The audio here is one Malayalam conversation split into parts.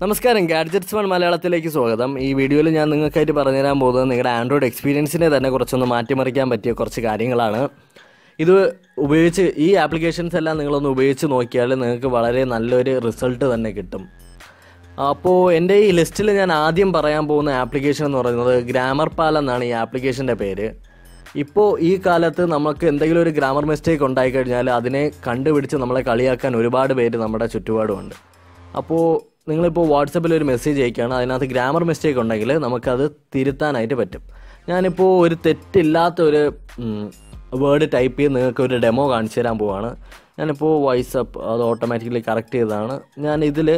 നമസ്കാരം. ഗാഡ്ജറ്റ്സ് വൺ മലയാളത്തിലേക്ക് സ്വാഗതം. ഈ വീഡിയോയിൽ ഞാൻ നിങ്ങൾക്കായിട്ട് പറഞ്ഞുതരാൻ പോകുന്നത് നിങ്ങളുടെ ആൻഡ്രോയിഡ് എക്സ്പീരിയൻസിനെ തന്നെ കുറച്ചൊന്ന് മാറ്റിമറിക്കാൻ പറ്റിയ കുറച്ച് കാര്യങ്ങളാണ്. ഇത് ഉപയോഗിച്ച് ഈ ആപ്ലിക്കേഷൻസ് എല്ലാം നിങ്ങളൊന്ന് ഉപയോഗിച്ച് നോക്കിയാൽ നിങ്ങൾക്ക് വളരെ നല്ലൊരു റിസൾട്ട് തന്നെ കിട്ടും. അപ്പോൾ എന്റെ ഈ ലിസ്റ്റിൽ ഞാൻ ആദ്യം പറയാൻ പോകുന്ന ആപ്ലിക്കേഷൻ എന്ന് പറയുന്നത് ഗ്രാമർ പാൽ എന്നാണ് ഈ ആപ്ലിക്കേഷന്റെ പേര്. ഇപ്പോൾ ഈ കാലത്ത് നമുക്ക് എന്തെങ്കിലും ഒരു ഗ്രാമർ മിസ്റ്റേക്ക് ഉണ്ടായിക്കഴിഞ്ഞാൽ അതിനെ കണ്ടുപിടിച്ച് നമ്മളെ കളിയാക്കാൻ ഒരുപാട് പേര് നമ്മുടെ ചുറ്റുപാടുമുണ്ട്. അപ്പോൾ നിങ്ങളിപ്പോൾ വാട്സപ്പിൽ ഒരു മെസ്സേജ് അയക്കുകയാണ്. അതിനകത്ത് ഗ്രാമർ മിസ്റ്റേക്ക് ഉണ്ടെങ്കിൽ നമുക്കത് തിരുത്താനായിട്ട് പറ്റും. ഞാനിപ്പോൾ ഒരു തെറ്റില്ലാത്ത ഒരു വേർഡ് ടൈപ്പ് ചെയ്ത് നിങ്ങൾക്ക് ഒരു ഡെമോ കാണിച്ചു തരാൻ പോവാണ്. ഞാനിപ്പോൾ അപ്പ് അത് ഓട്ടോമാറ്റിക്കലി കറക്റ്റ് ചെയ്തതാണ്. ഞാൻ ഇതിൽ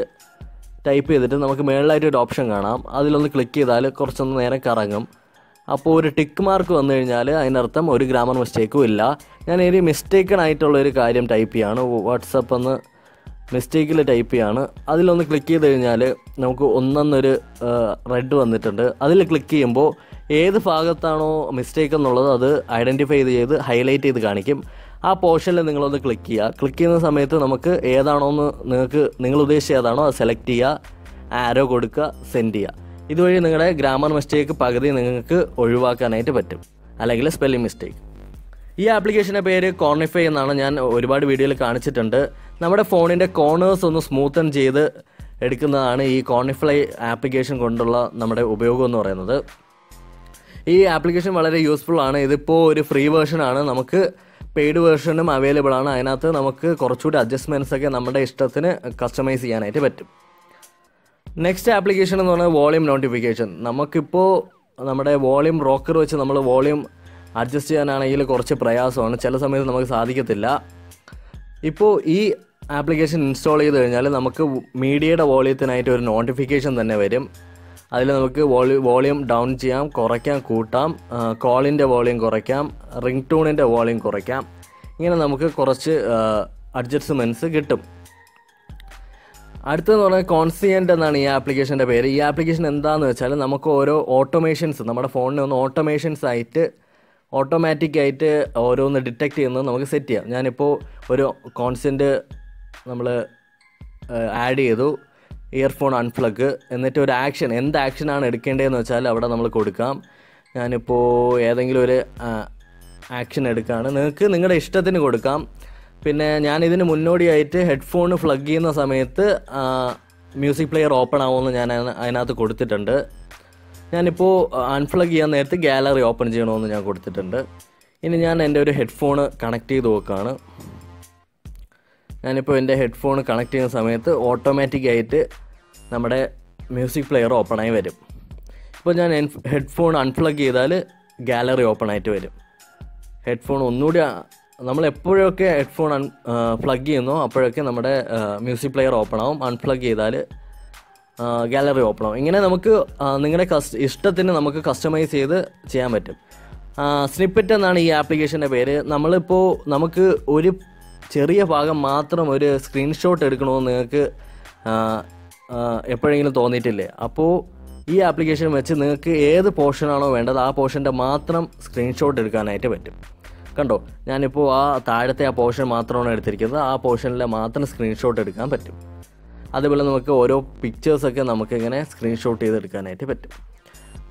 ടൈപ്പ് ചെയ്തിട്ട് നമുക്ക് മേളിലായിട്ട് ഒരു ഓപ്ഷൻ കാണാം. അതിലൊന്ന് ക്ലിക്ക് ചെയ്താൽ കുറച്ചൊന്ന് നേരം കറങ്ങും. അപ്പോൾ ഒരു ടിക്ക് മാർക്ക് വന്നു കഴിഞ്ഞാൽ അതിനർത്ഥം ഒരു ഗ്രാമർ മിസ്റ്റേക്കും ഇല്ല. ഞാൻ ഒരു മിസ്റ്റേക്കൺ ഒരു കാര്യം ടൈപ്പ് ചെയ്യാണ്. വാട്സപ്പ് എന്ന് മിസ്റ്റേക്കിൽ ടൈപ്പ് ചെയ്യാണ്. അതിലൊന്ന് ക്ലിക്ക് ചെയ്ത് കഴിഞ്ഞാൽ നമുക്ക് ഒന്നൊന്നൊരു റെഡ് വന്നിട്ടുണ്ട്. അതിൽ ക്ലിക്ക് ചെയ്യുമ്പോൾ ഏത് ഭാഗത്താണോ മിസ്റ്റേക്ക് എന്നുള്ളത് അത് ഐഡന്റിഫൈ ചെയ്ത് ഹൈലൈറ്റ് ചെയ്ത് കാണിക്കും. ആ പോർഷനിൽ നിങ്ങളൊന്ന് ക്ലിക്ക് ചെയ്യുക. ക്ലിക്ക് ചെയ്യുന്ന സമയത്ത് നമുക്ക് ഏതാണോ എന്ന് നിങ്ങൾക്ക് നിങ്ങൾ ഉദ്ദേശിച്ച ഏതാണോ അത് സെലക്ട് ചെയ്യുക. ആരോ കൊടുക്കുക സെൻഡ് ചെയ്യുക. ഇതുവഴി നിങ്ങളുടെ ഗ്രാമർ മിസ്റ്റേക്ക് പകുതി നിങ്ങൾക്ക് ഒഴിവാക്കാനായിട്ട് പറ്റും. അല്ലെങ്കിൽ സ്പെല്ലിംഗ് മിസ്റ്റേക്ക് ഈ ആപ്ലിക്കേഷന്റെ പേര് കോർണിഫൈ എന്നാണ് ഞാൻ ഒരുപാട് വീഡിയോയിൽ കാണിച്ചിട്ടുണ്ട്. നമ്മുടെ ഫോണിന്റെ കോർണേഴ്സ് ഒന്ന് സ്മൂത്തൻ ചെയ്ത് എടുക്കുന്നതാണ് ഈ കോണിഫ്ലൈ ആപ്ലിക്കേഷൻ കൊണ്ടുള്ള നമ്മുടെ ഉപയോഗം എന്ന് പറയുന്നത്. ഈ ആപ്ലിക്കേഷൻ വളരെ യൂസ്ഫുൾ ആണ്. ഇതിപ്പോൾ ഒരു ഫ്രീ വേർഷൻ ആണ്. നമുക്ക് പെയ്ഡ് വേർഷനും അവൈലബിൾ ആണ്. അതിനകത്ത് നമുക്ക് കുറച്ചുകൂടി അഡ്ജസ്റ്റ്മെന്റ്സ് ഒക്കെ നമ്മുടെ ഇഷ്ടത്തിന് കസ്റ്റമൈസ് ചെയ്യാനായിട്ട് പറ്റും. നെക്സ്റ്റ് ആപ്ലിക്കേഷൻ എന്ന് പറഞ്ഞാൽ വോളിയം നോട്ടിഫിക്കേഷൻ നമുക്കിപ്പോൾ നമ്മുടെ വോളിയം റോക്കർ വെച്ച് നമ്മൾ വോളിയം അഡ്ജസ്റ്റ് ചെയ്യാനാണെങ്കിൽ കുറച്ച് പ്രയാസമാണ്. ചില സമയത്ത് നമുക്ക് സാധിക്കത്തില്ല. ഇപ്പോൾ ഈ ആപ്ലിക്കേഷൻ ഇൻസ്റ്റാൾ ചെയ്ത് കഴിഞ്ഞാൽ നമുക്ക് മീഡിയയുടെ വോളിയത്തിനായിട്ട് ഒരു നോട്ടിഫിക്കേഷൻ തന്നെ വരും. അതിൽ നമുക്ക് വോളി വോളിയം ഡൗൺ ചെയ്യാം കുറയ്ക്കാം കൂട്ടാം. കോളിന്റെ വോളിയം കുറയ്ക്കാം റിംഗ് ടൂണിന്റെ വോളിയം കുറയ്ക്കാം. ഇങ്ങനെ നമുക്ക് കുറച്ച് അഡ്ജസ്റ്റ്മെന്റ്സ് കിട്ടും. അടുത്തെന്ന് പറഞ്ഞാൽ കോൺസിയന്റ് എന്നാണ് ഈ ആപ്ലിക്കേഷന്റെ പേര്. ഈ ആപ്ലിക്കേഷൻ എന്താണെന്ന് വെച്ചാൽ നമുക്ക് ഓരോ ഓട്ടോമേഷൻസ് നമ്മുടെ ഫോണിനെ ഒന്ന് ഓട്ടോമേഷൻസ് ആയിട്ട് ഓട്ടോമാറ്റിക്കായിട്ട് ഓരോന്ന് ഡിറ്റക്റ്റ് ചെയ്യുന്നത് നമുക്ക് സെറ്റ് ചെയ്യാം. ഞാനിപ്പോൾ ഒരു കോൺസെന്റ് നമ്മൾ ആഡ് ചെയ്തു. ഇയർഫോൺ അൺപ്ലഗ് എന്നിട്ട് ഒരു ആക്ഷൻ എന്ത് ആക്ഷനാണ് എടുക്കേണ്ടതെന്ന് വെച്ചാൽ അവിടെ നമ്മൾ കൊടുക്കാം. ഞാനിപ്പോൾ ഏതെങ്കിലും ഒരു ആക്ഷൻ എടുക്കുകയാണ് നിങ്ങൾക്ക് നിങ്ങളുടെ ഇഷ്ടത്തിന് കൊടുക്കാം. പിന്നെ ഞാൻ ഇതിന് മുന്നോടിയായിട്ട് ഹെഡ്ഫോൺ പ്ലഗ് ചെയ്യുന്ന സമയത്ത് മ്യൂസിക് പ്ലെയർ ഓപ്പൺ ആവുമെന്ന് ഞാൻ അതിനകത്ത് കൊടുത്തിട്ടുണ്ട്. ഞാനിപ്പോൾ അൺപ്ലഗ് ചെയ്യാൻ നേരത്ത് ഗാലറി ഓപ്പൺ ചെയ്യണമെന്ന് ഞാൻ കൊടുത്തിട്ടുണ്ട്. ഇനി ഞാൻ എന്റെ ഒരു ഹെഡ്ഫോൺ കണക്ട് ചെയ്ത് നോക്കുകയാണ് ഞാനിപ്പോൾ എന്റെ ഹെഡ്ഫോൺ കണക്ട് ചെയ്യുന്ന സമയത്ത് ഓട്ടോമാറ്റിക്കായിട്ട് നമ്മുടെ മ്യൂസിക് പ്ലെയർ ഓപ്പണായി വരും. ഇപ്പോൾ ഞാൻ ഹെഡ്ഫോൺ അൺപ്ലഗ് ചെയ്താൽ ഗാലറി ഓപ്പൺ ആയിട്ട് വരും. ഹെഡ്ഫോൺ ഒന്നുകൂടി നമ്മൾ എപ്പോഴൊക്കെ ഹെഡ്ഫോൺ അൺ പ്ലഗ് ചെയ്യുന്നോ അപ്പോഴൊക്കെ നമ്മുടെ മ്യൂസിക് പ്ലെയർ ഓപ്പൺ ആവും. അൺപ്ലഗ് ചെയ്താൽ ഗാലറി ഓപ്പൺ ആവും. ഇങ്ങനെ നമുക്ക് നിങ്ങളുടെ കസ് ഇഷ്ടത്തിന് നമുക്ക് കസ്റ്റമൈസ് ചെയ്ത് ചെയ്യാൻ പറ്റും. സ്നിപ്പറ്റ് എന്നാണ് ഈ ആപ്ലിക്കേഷന്റെ പേര്. നമ്മളിപ്പോൾ നമുക്ക് ഒരു ചെറിയ ഭാഗം മാത്രം ഒരു സ്ക്രീൻഷോട്ട് എടുക്കണമെന്ന് നിങ്ങൾക്ക് എപ്പോഴെങ്കിലും തോന്നിയിട്ടില്ലേ? അപ്പോൾ ഈ ആപ്ലിക്കേഷൻ വെച്ച് നിങ്ങൾക്ക് ഏത് പോർഷനാണോ വേണ്ടത് ആ പോർഷന്റെ മാത്രം സ്ക്രീൻഷോട്ട് എടുക്കാനായിട്ട് പറ്റും. കണ്ടോ? ഞാനിപ്പോൾ ആ താഴത്തെ ആ പോർഷൻ മാത്രമാണ് എടുത്തിരിക്കുന്നത്. ആ പോർഷനിലെ മാത്രം സ്ക്രീൻഷോട്ട് എടുക്കാൻ പറ്റും. അതുപോലെ നമുക്ക് ഓരോ പിക്ചേഴ്സൊക്കെ നമുക്കിങ്ങനെ സ്ക്രീൻഷോട്ട് ചെയ്തെടുക്കാനായിട്ട് പറ്റും.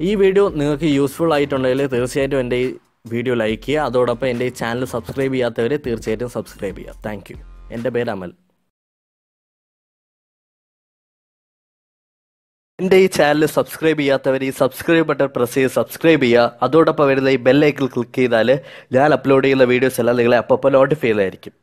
ഈ വീഡിയോ നിങ്ങൾക്ക് യൂസ്ഫുൾ ആയിട്ടുണ്ടെങ്കിൽ തീർച്ചയായിട്ടും എന്റെ ഈ വീഡിയോ ലൈക്ക് ചെയ്യുക. അതോടൊപ്പം എന്റെ ഈ ചാനൽ സബ്സ്ക്രൈബ് ചെയ്യാത്തവർ തീർച്ചയായിട്ടും സബ്സ്ക്രൈബ് ചെയ്യുക. Thank you. എന്റെ പേര് അമൽ. എന്റെ ഈ ചാനൽ സബ്സ്ക്രൈബ് ചെയ്യാത്തവർ ഈ സബ്സ്ക്രൈബ് ബട്ടൺ പ്രസ് ചെയ്ത് സബ്സ്ക്രൈബ് ചെയ്യുക. അതോടൊപ്പം വരുന്ന ഈ ബെല്ലൈക്കിൽ ക്ലിക്ക് ചെയ്താൽ ഞാൻ അപ്ലോഡ് ചെയ്യുന്ന വീഡിയോസ് എല്ലാം നിങ്ങളെ അപ്പോൾ നോട്ടിഫൈ ചെയ്തായിരിക്കും